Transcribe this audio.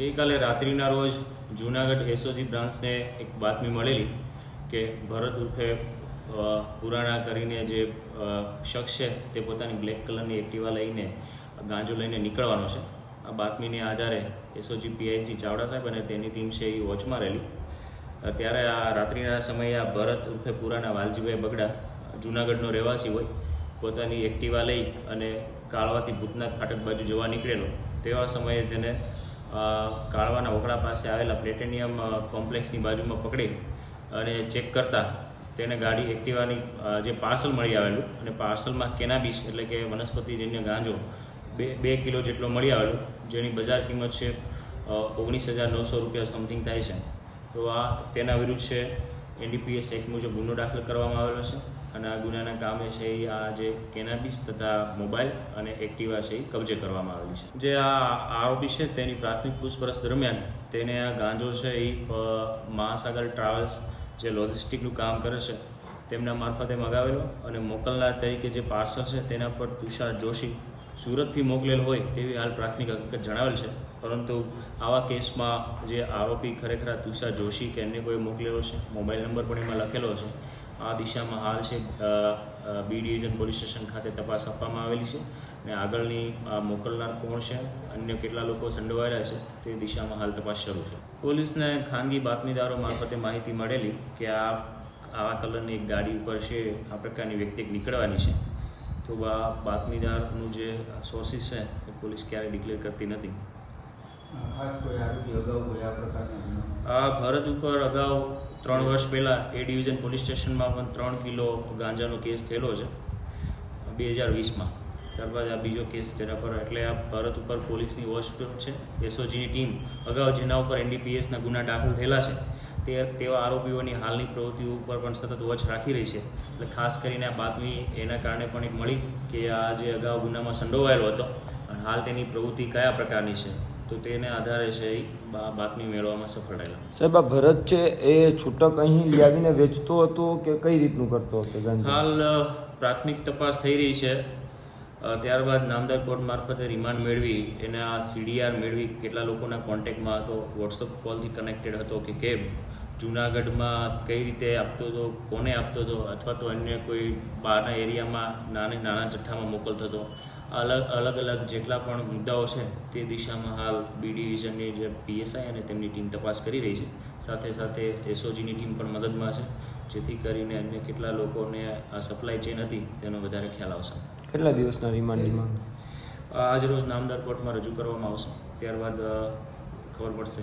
ગઈકાલે રાત્રિના રોજ જૂનાગઢ એસઓજી બ્રાન્ચને એક બાતમી મળેલી કે ભરત ઉર્ફે પુરાણા કરીને જે શખ્સ છે તે પોતાની બ્લેક કલરની એક્ટિવા લઈને ગાંજો લઈને નીકળવાનો છે. આ બાતમીને આધારે એસઓજી પીઆઈસી ચાવડા સાહેબ અને તેની ટીમ છે એ વોચમાં રહેલી. ત્યારે આ રાત્રિના સમયે આ ભરત ઉર્ફે પુરાણા વાલજીભાઈ બગડા જૂનાગઢનો રહેવાસી હોય, પોતાની એક્ટિવા લઈ અને કાળવાથી ભૂતનાથ ફાટક બાજુ જવા નીકળેલો, તેવા સમયે તેને કાળવાના ઓકળા પાસે આવેલા પ્લેટેનિયમ કોમ્પ્લેક્ષની બાજુમાં પકડી અને ચેક કરતાં તેને ગાડી એક્ટિવાની જે પાર્સલ મળી આવેલું અને પાર્સલમાં કેનાબીસ એટલે કે વનસ્પતિજન્ય ગાંજો બે બે કિલો જેટલો મળી આવેલો, જેની બજાર કિંમત છે ઓગણીસ હજાર નવસો રૂપિયા સમથિંગ થાય છે. તો આ તેના વિરુદ્ધ છે એનડીપીએસ એક્ટ મુજબ ગુનો દાખલ કરવામાં આવેલો છે અને આ ગુનાના કામે છે એ આ જે કેનાબીસ તથા મોબાઈલ અને એક્ટિવા છે એ કબજે કરવામાં આવેલી છે. જે આ આરોપી છે તેની પ્રાથમિક પૂછપરછ દરમિયાન તેને આ ગાંજો છે એ મહાસાગર ટ્રાવેલ્સ જે લોજિસ્ટિકનું કામ કરે છે તેમના મારફતે મગાવેલો અને મોકલનાર તરીકે જે પાર્સલ છે તેના પર તુષાર જોશી સુરતથી મોકલેલ હોય તેવી હાલ પ્રાથમિક હકીકત જણાવેલ છે. પરંતુ આવા કેસમાં જે આરોપી ખરેખર તુષા જોશી કે એમને કોઈ મોકલેલો છે, મોબાઈલ નંબર પણ એમાં લખેલો છે, આ દિશામાં હાલ છે બી ડિવિઝન પોલીસ સ્ટેશન ખાતે તપાસ આપવામાં આવેલી છે અને આગળની મોકલનાર કોણ છે, અન્ય કેટલા લોકો સંડોવાયેલા છે તે દિશામાં હાલ તપાસ શરૂ છે. પોલીસને ખાનગી બાતમીદારો મારફતે માહિતી મળેલી કે આ, આવા કલરની એક ગાડી ઉપર છે, આ પ્રકારની વ્યક્તિ નીકળવાની છે. તો બાતમીદારનું જે સોર્સિસ છે એ પોલીસ ક્યારેય ડિક્લેર કરતી નથી. આ ભારત ઉપર અગાઉ ત્રણ વર્ષ પહેલાં એ ડિવિઝન પોલીસ સ્ટેશનમાં પણ ત્રણ કિલો ગાંજાનો કેસ થયેલો છે બે હજાર વીસમાં. ત્યારબાદ આ બીજો કેસ તેના પર એટલે આ ભારત ઉપર પોલીસની વોચ છે એસઓજીની ટીમ અગાઉ જેના ઉપર એનડીપીએસના ગુના દાખલ થયેલા છે તે તેવા આરોપીઓની હાલની પ્રવૃત્તિઓ ઉપર પણ સતત વોચ રાખી રહી છે. એટલે ખાસ કરીને આ બાતમી એના કારણે પણ એક મળી કે આ જે અગાઉ ગુનામાં સંડોવાયેલો હતો અને હાલ તેની પ્રવૃત્તિ કયા પ્રકારની છે તો તેને આધારે છે બાતમી મેળવવામાં સફળ રહેલા. સાહેબ આ ભરત છે એ છૂટક અહીં લાવીને વેચતો હતો કે કઈ રીતનું કરતો હતો હાલ પ્રાથમિક તપાસ થઈ રહી છે. ત્યારબાદ નામદાર કોર્ટ મારફતે રિમાન્ડ મેળવી એને આ સીડીઆર મેળવી કેટલા લોકોના કોન્ટેક્ટમાં હતો વોટ્સઅપ કોલથી કનેક્ટેડ હતો કે કેમ? જુનાગઢમાં કઈ રીતે આપતો હતો કોને આપતો હતો અથવા તો અન્ય કોઈ બહારના એરિયામાં નાની નાના જથ્થામાં મોકલતો હતો. અલગ અલગ અલગ જેટલા પણ મુદ્દાઓ છે તે દિશામાં હાલ બી ડિવિઝનની જે પીએસઆઈ અને તેમની ટીમ તપાસ કરી રહી છે. સાથે સાથે એસઓજીની ટીમ પણ મદદમાં છે જેથી કરીને અન્ય કેટલા લોકોને આ સપ્લાય ચેન હતી તેનો વધારે ખ્યાલ આવશે. કેટલા દિવસના રિમાન્ડમાં માંગ? આજ રોજ નામદાર કોર્ટમાં રજૂ કરવામાં આવશે. ત્યારબાદ ખબર પડશે.